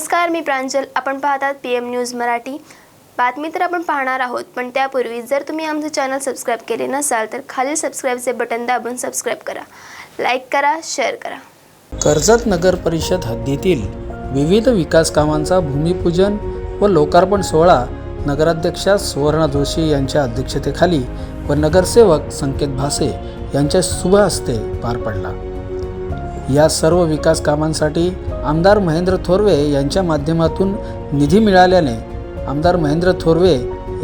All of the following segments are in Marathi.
नमस्कार मी प्रांजल. आपण पाहतात पी एम न्यूज मराठी. बातमी तर आपण पाहणार आहोत पण त्यापूर्वी जर तुम्ही आमचं चॅनल सबस्क्राईब केले नसाल तर खालील सबस्क्राईबचे बटन दाबून सबस्क्राईब करा. लाईक करा शेअर करा. कर्जत नगर परिषद हद्दीतील विविध विकास कामांचा भूमिपूजन व लोकार्पण सोहळा नगराध्यक्षा सुवर्णा जोशी यांच्या अध्यक्षतेखाली व नगरसेवक संकेत भासे यांच्या शुभ हस्ते पार पडला. या सर्व विकास कामांसाठी आमदार महेंद्र थोरवे यांच्या माध्यमातून निधी मिळाल्याने आमदार महेंद्र थोरवे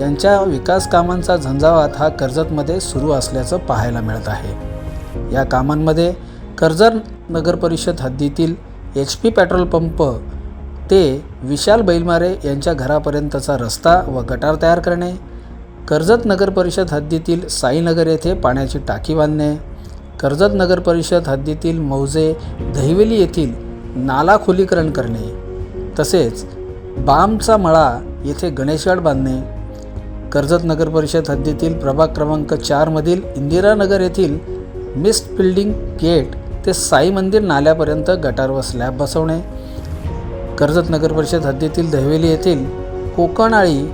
यांच्या विकास कामांचा झंझावात हा कर्जतमध्ये सुरू असल्याचं पाहायला मिळत आहे. या कामांमध्ये कर्जत नगरपरिषद हद्दीतील एच पी पेट्रोल पंप ते विशाल बैलमारे यांच्या घरापर्यंतचा रस्ता व गटार तयार करणे कर्जत नगरपरिषद हद्दीतील साईनगर येथे पाण्याची टाकी बांधणे कर्जत नगरपरिषद हद्दीतील मौजे दहिवेली येथील नाला खोलीकरण करणे तसेच बामचा मळा येथे गणेशघाट बांधणे कर्जत नगर परिषद हद्दीतील प्रभाग क्रमांक चारमधील इंदिरानगर येथील मिस्ट बिल्डिंग गेट ते साई मंदिर नाल्यापर्यंत गटार व स्लॅब बसवणे कर्जत नगर परिषद हद्दीतील दहिवेली येथील कोकणाळी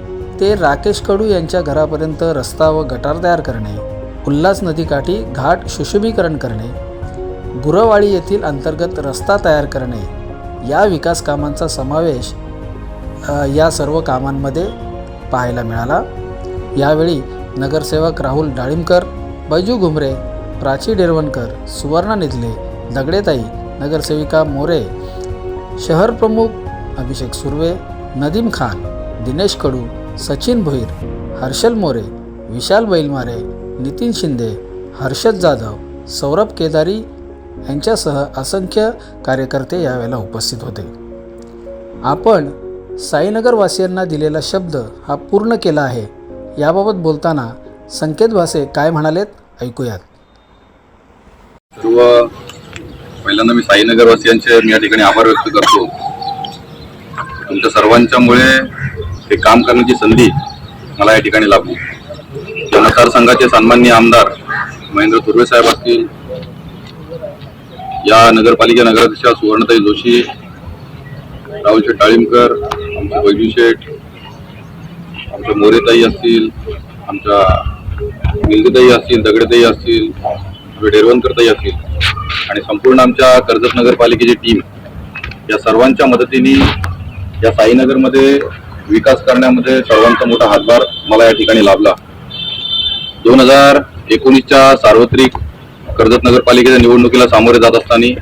ते राकेश कडू यांच्या घरापर्यंत रस्ता व गटार तयार करणे उल्हास नदीकाठी घाट सुशोभीकरण करणे गुरवाळी येथील अंतर्गत रस्ता तयार करणे या विकास कामांचा समावेश या सर्व कामांमध्ये पाहायला मिळाला. यावेळी नगरसेवक राहुल डाळिंबकर बैजू घुमरे प्राची डेरवणकर सुवर्णा निधले दगडेताई नगरसेविका मोरे शहर प्रमुख अभिषेक सुर्वे नदीम खान दिनेश कडू सचिन भोईर हर्षल मोरे विशाल बैलमारे नितीन शिंदे हर्षद जाधव सौरभ केदारी यांच्यासह असंख्य कार्यकर्ते यावेळेला उपस्थित होते. आपण साईनगरवासियांना दिलेला शब्द हा पूर्ण केला आहे. याबाबत बोलताना संकेत भासे काय म्हणालेत ऐकूयात. सर्व पहिल्यांदा मी साईनगरवासियांचे मी या ठिकाणी आभार व्यक्त करतो. तुमच्या सर्वांच्यामुळे हे काम करण्याची संधी मला या ठिकाणी लाभली मतदारसंघाचे सन्माननीय आमदार महेंद्र तुर्वे साहेब असतील या नगरपालिका नगराध्यक्षा सुवर्णताई जोशी राहुल शेठ आमचे बैजू शेठ आमच्या मोरेताई असतील आमच्या मिलगताई असतील दगडेताई असतील आमच्या डेरवणकरताई असतील. आणि संपूर्ण आमच्या कर्जत नगरपालिकेची टीम या सर्वांच्या मदतीने या साईनगरमध्ये विकास करण्यामध्ये सर्वांचा मोठा हातभार मला या ठिकाणी लाभला. दोन हजार एकोणीसच्या सार्वत्रिक कर्जत नगरपालिकेच्या निवडणुकीला सामोरे जात असताना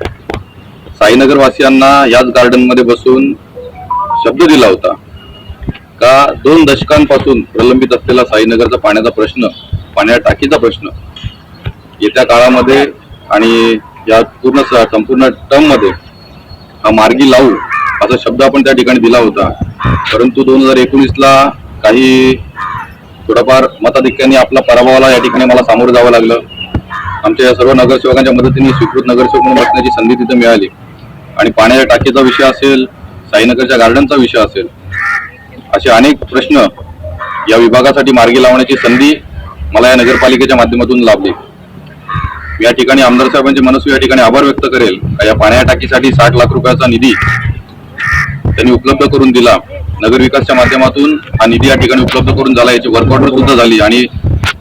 साईनगरवासियांना याच गार्डनमध्ये बसून शब्द दिला होता. का दोन दशकांपासून प्रलंबित असलेला साईनगरचा पाण्याचा प्रश्न पाण्या टाकीचा प्रश्न येत्या काळामध्ये आणि या पूर्ण संपूर्ण टर्ममध्ये हा मार्गी लावू असा शब्द आपण त्या ठिकाणी दिला होता. परंतु दोन हजार एकोणीसला काही थोडाफार मताधिक्याने आपला पराभवाला या ठिकाणी मला सामोरं जावं लागलं. आमच्या या सर्व नगरसेवकांच्या मदतीने स्वीकृत नगरसेवक म्हणून बसण्याची संधी तिथे मिळाली. आणि पाण्याच्या टाकीचा विषय असेल साईनगरच्या गार्डनचा विषय असेल असे अनेक प्रश्न या विभागासाठी मार्गी लावण्याची संधी मला या नगरपालिकेच्या माध्यमातून लाभली. मी या ठिकाणी आमदार साहेबांचे मनस्वी या ठिकाणी आभार व्यक्त करेल का या पाण्या टाकीसाठी साठ लाख रुपयाचा निधी त्यांनी उपलब्ध करून दिला. नगर विकासच्या माध्यमातून हा निधी या ठिकाणी उपलब्ध करून झाला. याची वर्कआउट सुद्धा झाली आणि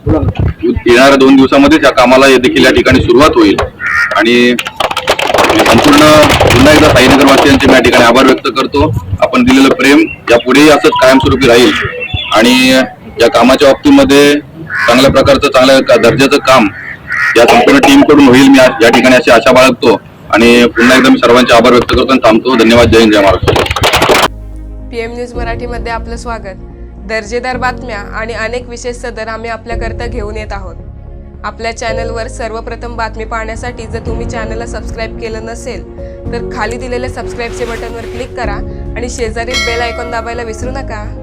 येणाऱ्या दोन दिवसामध्येच या कामाला देखील या ठिकाणी सुरुवात होईल. आणि मी संपूर्ण पुन्हा एकदा साईनगर वासियांचे मी या ठिकाणी आभार व्यक्त करतो. आपण दिलेलं प्रेम यापुढेही असंच कायमस्वरूपी राहील. आणि या कामाच्या बाबतीमध्ये चांगल्या प्रकारचं चांगल्या दर्जाचं काम या संपूर्ण टीमकडून होईल मी या- ठिकाणी अशी आशा बाळगतो. आणि पुन्हा एकदा मी सर्वांचे आभार व्यक्त करतो आणि थांबतो. धन्यवाद. जय हिंद जय महाराष्ट्र. पीएम न्यूज मराठीमध्ये आपलं स्वागत. दर्जेदार बातम्या आणि अनेक विशेष सदर आम्ही आपल्याकरता घेऊन येत आहोत. आपल्या चॅनलवर सर्वप्रथम बातमी पाहण्यासाठी जर तुम्ही चॅनलला सबस्क्राईब केलं नसेल तर खाली दिलेल्या सबस्क्राईबचे बटनवर क्लिक करा आणि शेजारील बेल आयकॉन दाबायला विसरू नका.